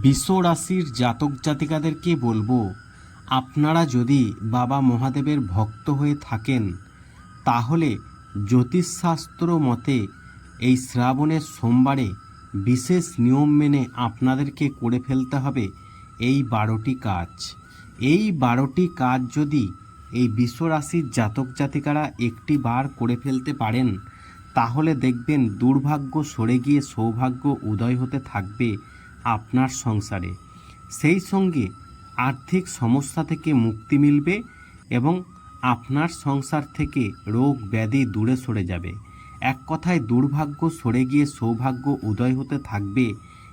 বিশ্ব রাশির জাতক জাতিকাদেরকে বলব, আপনারা যদি বাবা মহাদেবের ভক্ত হয়ে থাকেন, তাহলে জ্যোতিষশাস্ত্র মতে এই শ্রাবণের সোমবারে বিশেষ নিয়ম মেনে আপনাদেরকে করে ফেলতে হবে এই বারোটি কাজ। এই বারোটি কাজ যদি এই বিশ্বরাশির জাতক জাতিকারা একটি বার করে ফেলতে পারেন, তাহলে দেখবেন দুর্ভাগ্য সরে গিয়ে সৌভাগ্য উদয় হতে থাকবে। আপনার সংসারে। সেই সঙ্গে আর্থিক সমস্যা থেকে মুক্তি মিলবে এবং আপনার সংসার থেকে রোগ ব্যাধি দূরে সরে যাবে। এক কথায় দুর্ভাগ্য সরে গিয়ে সৌভাগ্য উদয় হতে থাকবে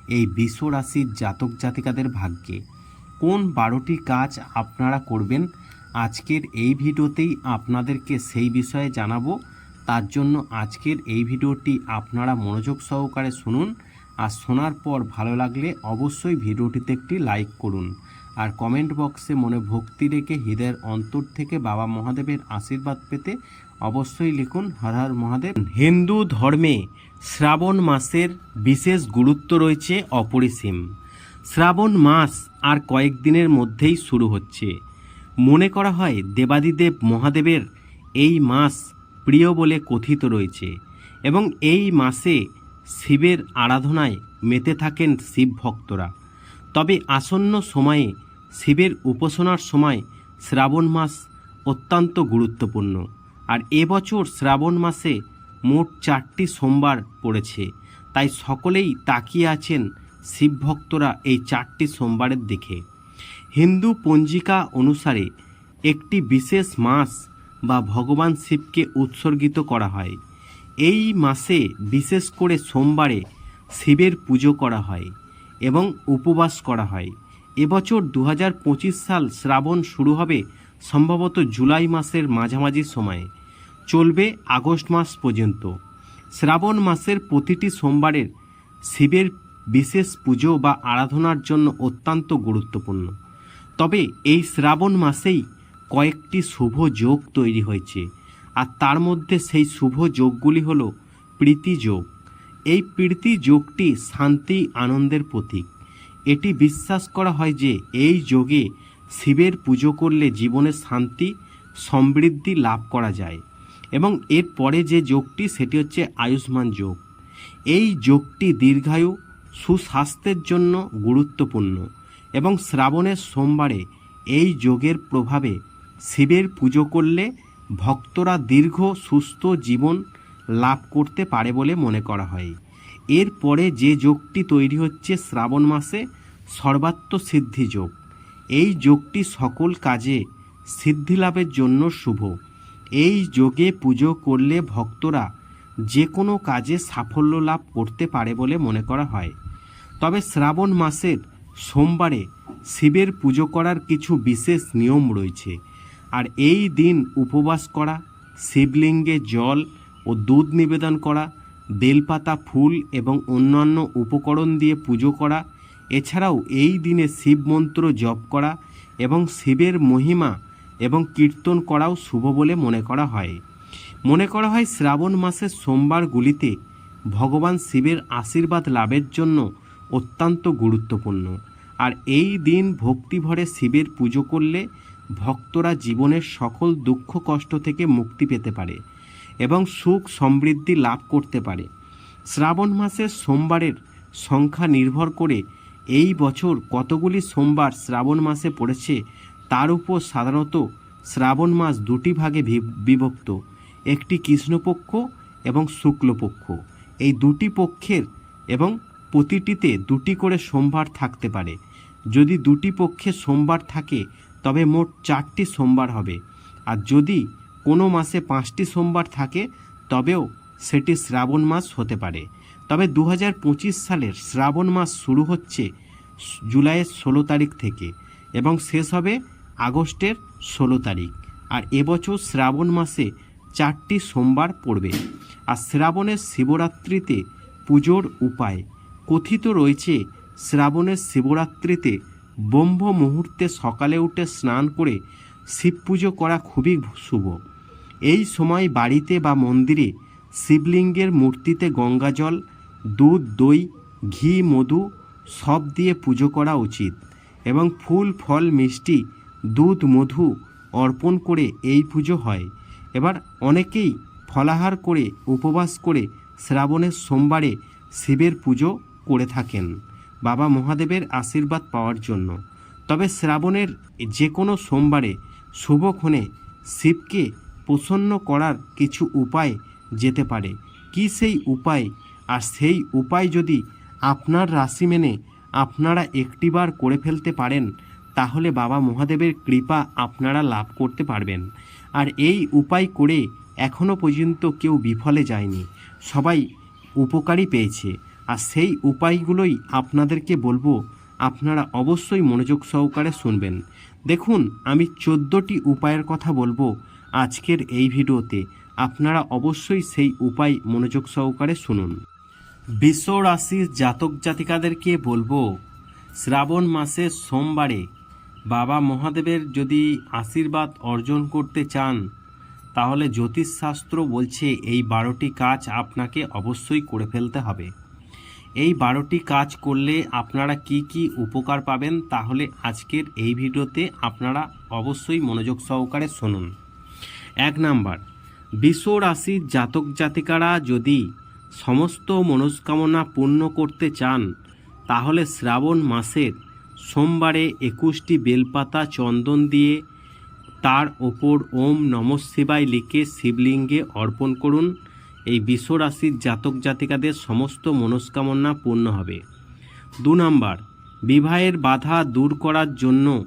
এই বিশ্ব রাশির জাতক জাতিকাদের ভাগ্যে। কোন বারোটি কাজ আপনারা করবেন? আজকের এই ভিডিওতেই আপনাদেরকে সেই বিষয়ে জানাব। তার জন্য আজকের এই ভিডিওটি আপনারা মনোযোগ সহকারে শুনুন। আর শোনার পর ভালো লাগলে অবশ্যই ভিডিওটিতে একটি লাইক করুন। আর কমেন্ট বক্সে মনে ভক্তি রেখে হৃদয়ের অন্তর থেকে বাবা মহাদেবের আশীর্বাদ পেতে অবশ্যই লিখুন, হর হর মহাদেব। হিন্দু ধর্মে শ্রাবণ মাসের বিশেষ গুরুত্ব রয়েছে অপরিসীম। শ্রাবণ মাস আর কয়েকদিনের মধ্যেই শুরু হচ্ছে। মনে করা হয় দেবাদিদেব মহাদেবের এই মাস প্রিয় বলে কথিত রয়েছে এবং এই মাসে শিবের আরাধনায় মেতে থাকেন শিব ভক্তরা। তবে আসন্ন সময়ে শিবের উপাসনার সময় শ্রাবণ মাস অত্যন্ত গুরুত্বপূর্ণ। আর এবছর শ্রাবণ মাসে মোট চারটি সোমবার পড়েছে। তাই সকলেই তাকিয়ে আছেন শিব ভক্তরা এই চারটি সোমবারের দিকে। হিন্দু পঞ্জিকা অনুসারে একটি বিশেষ মাস বা ভগবান শিবকে উৎসর্গিত করা হয়। এই মাসে বিশেষ করে সোমবারে শিবের পুজো করা হয় এবং উপবাস করা হয়। এবছর দু হাজার পঁচিশ সাল শ্রাবণ শুরু হবে সম্ভবত জুলাই মাসের মাঝামাঝি সময়ে। চলবে আগস্ট মাস পর্যন্ত। শ্রাবণ মাসের প্রতিটি সোমবারের শিবের বিশেষ পুজো বা আরাধনার জন্য অত্যন্ত গুরুত্বপূর্ণ। তবে এই শ্রাবণ মাসেই কয়েকটি শুভ যোগ তৈরি হয়েছে। আর তার মধ্যে সেই শুভ যোগগুলি হলো প্রীতি যোগ। এই প্রীতি যোগটি শান্তি আনন্দের প্রতীক। এটি বিশ্বাস করা হয় যে এই যোগে শিবের পুজো করলে জীবনে শান্তি, সমৃদ্ধি লাভ করা যায় এবং এর পরে যে যোগটি সেটি হচ্ছে আয়ুষ্মান যোগ। এই যোগটি দীর্ঘায়ু, সুস্বাস্থ্যের জন্য গুরুত্বপূর্ণ এবং শ্রাবণের সোমবারে এই যোগের প্রভাবে শিবের পুজো করলে ভক্তরা দীর্ঘ, সুস্থ জীবন লাভ করতে পারে বলে মনে করা হয়। এরপরে যে যোগটি তৈরি হচ্ছে শ্রাবণ মাসে, সর্বাত্ম সিদ্ধি যোগ। এই যোগটি সকল কাজে সিদ্ধি লাভের জন্য শুভ। এই যোগে পুজো করলে ভক্তরা যে কোনো কাজে সাফল্য লাভ করতে পারে বলে মনে করা হয়। তবে শ্রাবণ মাসের সোমবারে শিবের পুজো করার কিছু বিশেষ নিয়ম রয়েছে। আর এই দিন উপবাস করা, শিবলিঙ্গে জল ও দুধ নিবেদন করা, বেলপাতা, ফুল এবং অন্যান্য উপকরণ দিয়ে পুজো করা, এছাড়াও এই দিনে শিব মন্ত্র জপ করা এবং শিবের মহিমা এবং কীর্তন করাও শুভ বলে মনে করা হয়। মনে করা হয় শ্রাবণ মাসের সোমবারগুলিতে ভগবান শিবের আশীর্বাদ লাভের জন্য অত্যন্ত গুরুত্বপূর্ণ। আর এই দিন ভক্তিভরে শিবের পুজো করলে ভক্তরা জীবনের সকল দুঃখ কষ্ট থেকে মুক্তি পেতে পারে এবং সুখ সমৃদ্ধি লাভ করতে পারে। শ্রাবণ মাসের সোমবারের সংখ্যা নির্ভর করে এই বছর কতগুলি সোমবার শ্রাবণ মাসে পড়েছে তার উপর সাধারণত শ্রাবণ মাস দুটি ভাগে বিভক্ত। একটি কৃষ্ণপক্ষ এবং শুক্লপক্ষ। এই দুটি পক্ষের এবং প্রতিটিতে দুটি করে সোমবার থাকতে পারে। যদি দুটি পক্ষে সোমবার থাকে তবে মোট চারটি সোমবার হবে। আর যদি কোনো মাসে পাঁচটি সোমবার থাকে, তবেও সেটি শ্রাবণ মাস হতে পারে। তবে দু হাজার পঁচিশ সালের শ্রাবণ মাস শুরু হচ্ছে জুলাইয়ের ষোলো তারিখ থেকে এবং শেষ হবে আগস্টের ষোলো তারিখ। আর এবছর শ্রাবণ মাসে চারটি সোমবার পড়বে। আর শ্রাবণের শিবরাত্রিতে পুজোর উপায় কথিত রয়েছে, শ্রাবণের শিবরাত্রিতে ব্রহ্ম মুহূর্তে সকালে উঠে স্নান করে শিব পুজো করা খুবই শুভ। এই সময় বাড়িতে বা মন্দিরে শিবলিঙ্গের মূর্তিতে গঙ্গাজল দুধ, দই, ঘি, মধু সব দিয়ে পুজো করা উচিত এবং ফুল, ফল, মিষ্টি, দুধ, মধু অর্পণ করে এই পুজো হয়। এবার অনেকেই ফলাহার করে, উপবাস করে শ্রাবণের সোমবারে শিবের পুজো করে থাকেন। বাবা মহাদেবের আশীর্বাদ পাওয়ার জন্য। তবে শ্রাবণের যে কোনো সোমবারে শুভক্ষণে শিবকে প্রসন্ন করার কিছু উপায় যেতে পারে। কি সেই উপায়? আর সেই উপায় যদি আপনার রাশি মেনে আপনারা একটিবার করে ফেলতে পারেন, তাহলে বাবা মহাদেবের কৃপা আপনারা লাভ করতে পারবেন। আর এই উপায় করে এখনও পর্যন্ত কেউ বিফলে যায়নি। সবাই উপকারই পেয়েছে। আর সেই উপায়গুলোই আপনাদেরকে বলব, আপনারা অবশ্যই মনোযোগ সহকারে শুনবেন। দেখুন, আমি চোদ্দোটি উপায়ের কথা বলব আজকের এই ভিডিওতে। আপনারা অবশ্যই সেই উপায় মনোযোগ সহকারে শুনুন। বিশ্ব রাশির জাতক জাতিকাদেরকে বলব, শ্রাবণ মাসে সোমবারে বাবা মহাদেবের যদি আশীর্বাদ অর্জন করতে চান, তাহলে জ্যোতিষশাস্ত্র বলছে এই বারোটি কাজ আপনাকে অবশ্যই করে ফেলতে হবে। এই বারোটি কাজ করলে আপনারা কি কি উপকার পাবেন তাহলে আজকের এই ভিডিওতে আপনারা অবশ্যই মনোযোগ সহকারে শুনুন। এক নাম্বার বিশ্ব রাশির জাতক জাতিকারা যদি সমস্ত মনস্কামনা পূর্ণ করতে চান, তাহলে শ্রাবণ মাসের সোমবারে একুশটি বেলপাতা চন্দন দিয়ে তার ওপর ওম নম শিবায় লিখে শিবলিঙ্গে অর্পণ করুন। এই বিশ্বরাশির জাতক জাতিকাদের সমস্ত মনস্কামনা পূর্ণ হবে। দু নম্বর, বিবাহের বাধা দূর করার জন্য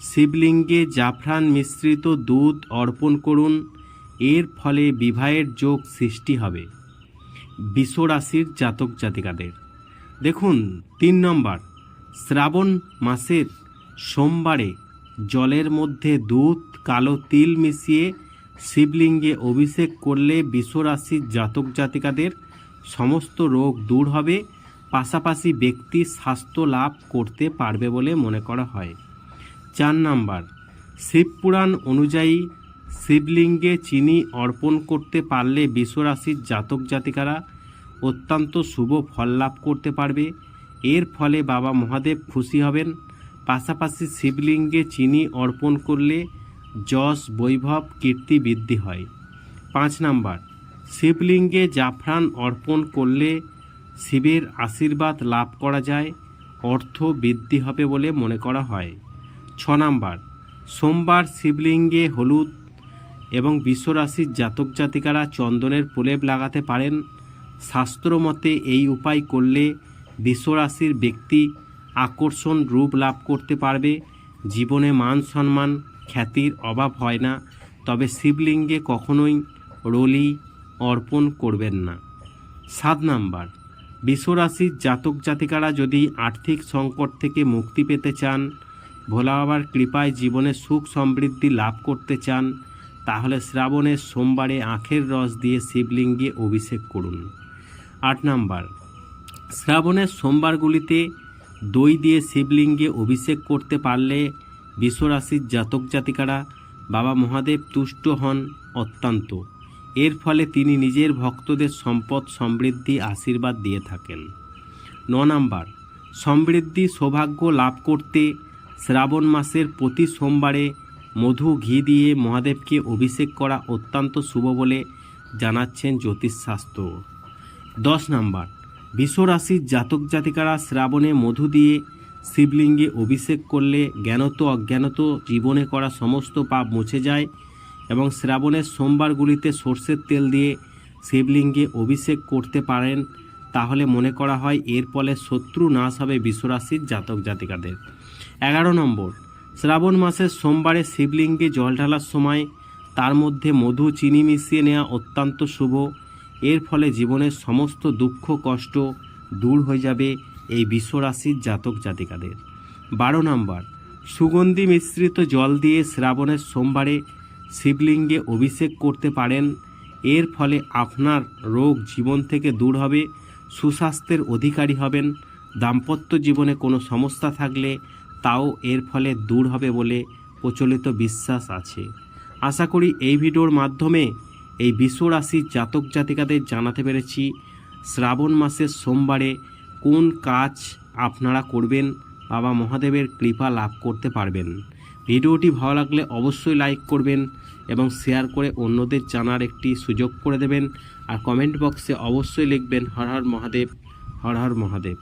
শিবলিঙ্গে জাফরান মিশ্রিত দুধ অর্পণ করুন। এর ফলে বিবাহের যোগ সৃষ্টি হবে বিশ্বরাশির জাতক জাতিকাদের। দেখুন, তিন নম্বর, শ্রাবণ মাসের সোমবারে জলের মধ্যে দুধ কালো তিল মিশিয়ে শিবলিঙ্গে অভিষেক করলে বিশ্বরাশির জাতক জাতিকাদের সমস্ত রোগ দূর হবে, পাশাপাশি ব্যক্তি স্বাস্থ্য লাভ করতে পারবে বলে মনে করা হয়। চার নাম্বার, শিবপুরাণ অনুযায়ী শিবলিঙ্গে চিনি অর্পণ করতে পারলে বিশ্বরাশির জাতক জাতিকারা অত্যন্ত শুভ ফল লাভ করতে পারবে। এর ফলে বাবা মহাদেব খুশি হবেন। পাশাপাশি শিবলিঙ্গে চিনি অর্পণ করলে যশ, বৈভব, কীর্তি, বৃদ্ধি হয়। পাঁচ নাম্বার, শিবলিঙ্গে জাফরান অর্পণ করলে শিবের আশীর্বাদ লাভ করা যায়, অর্থ বৃদ্ধি হবে বলে মনে করা হয়। ছ নাম্বার, সোমবার শিবলিঙ্গে হলুদ এবং বিশ্বরাশির জাতক জাতিকারা চন্দনের প্রলেপ লাগাতে পারেন। শাস্ত্রমতে এই উপায় করলে বিশ্বরাশির ব্যক্তি আকর্ষণ রূপ লাভ করতে পারবে, জীবনে মান সম্মান খ্যাতির অভাব হয় না, তবে শিবলিঙ্গে কখনোই রলি অর্পণ করবেন না। সাত নাম্বার, বিশ্বরাশির জাতক জাতিকারা যদি আর্থিক সংকট থেকে মুক্তি পেতে চান ভোলা বাবার কৃপায় জীবনে সুখ সমৃদ্ধি লাভ করতে চান, তাহলে শ্রাবণের সোমবারে আখের রস দিয়ে শিবলিঙ্গে অভিষেক করুন। আট নাম্বার, শ্রাবণের সোমবারগুলিতে দই দিয়ে শিবলিঙ্গে অভিষেক করতে পারলে বিশ্বরাশির জাতক জাতিকারা বাবা মহাদেব তুষ্ট হন অত্যন্ত। এর ফলে তিনি নিজের ভক্তদের সম্পদ সমৃদ্ধি আশীর্বাদ দিয়ে থাকেন। ন নাম্বার, সমৃদ্ধি সৌভাগ্য লাভ করতে শ্রাবণ মাসের প্রতি সোমবারে মধু ঘি দিয়ে মহাদেবকে অভিষেক করা অত্যন্ত শুভ বলে জানাচ্ছেন জ্যোতিষশাস্ত্র। দশ নাম্বার, বিশ্বরাশির জাতক জাতিকারা শ্রাবণে মধু দিয়ে শিবলিঙ্গে অভিষেক করলে জ্ঞানত অজ্ঞানত জীবনে করা সমস্ত পাপ মুছে যায় এবং শ্রাবণের সোমবারগুলিতে সর্ষের তেল দিয়ে শিবলিঙ্গে অভিষেক করতে পারেন, তাহলে মনে করা হয় এর ফলে শত্রু নাশ হবে বিশ্বরাশির জাতক জাতিকাদের। এগারো নম্বর, শ্রাবণ মাসের সোমবারে শিবলিঙ্গে জল ঢালার সময় তার মধ্যে মধু, চিনি মিশিয়ে নেওয়া অত্যন্ত শুভ। এর ফলে জীবনের সমস্ত দুঃখ, কষ্ট দূর হয়ে যাবে এই বিশ্বরাশির জাতক জাতিকাদের। বারো নম্বর, সুগন্ধি মিশ্রিত জল দিয়ে শ্রাবণের সোমবারে শিবলিঙ্গে অভিষেক করতে পারেন। এর ফলে আপনার রোগ জীবন থেকে দূর হবে, সুস্বাস্থ্যের অধিকারী হবেন। দাম্পত্য জীবনে কোনো সমস্যা থাকলে তাও এর ফলে দূর হবে বলে প্রচলিত বিশ্বাস আছে। আশা করি এই ভিডিওর মাধ্যমে এই বিশ্বরাশির জাতক জাতিকাদের জানাতে পেরেছি। শ্রাবণ মাসের সোমবারে কোন কাজ আপনারা করবেন? বাবা মহাদেবের কৃপা লাভ করতে পারবেন। ভিডিওটি ভালো লাগলে অবশ্যই লাইক করবেন এবং শেয়ার করে অন্যদের জানার একটি সুযোগ করে দেবেন। আর কমেন্ট বক্সে অবশ্যই লিখবেন, হর হর মহাদেব, হর হর মহাদেব।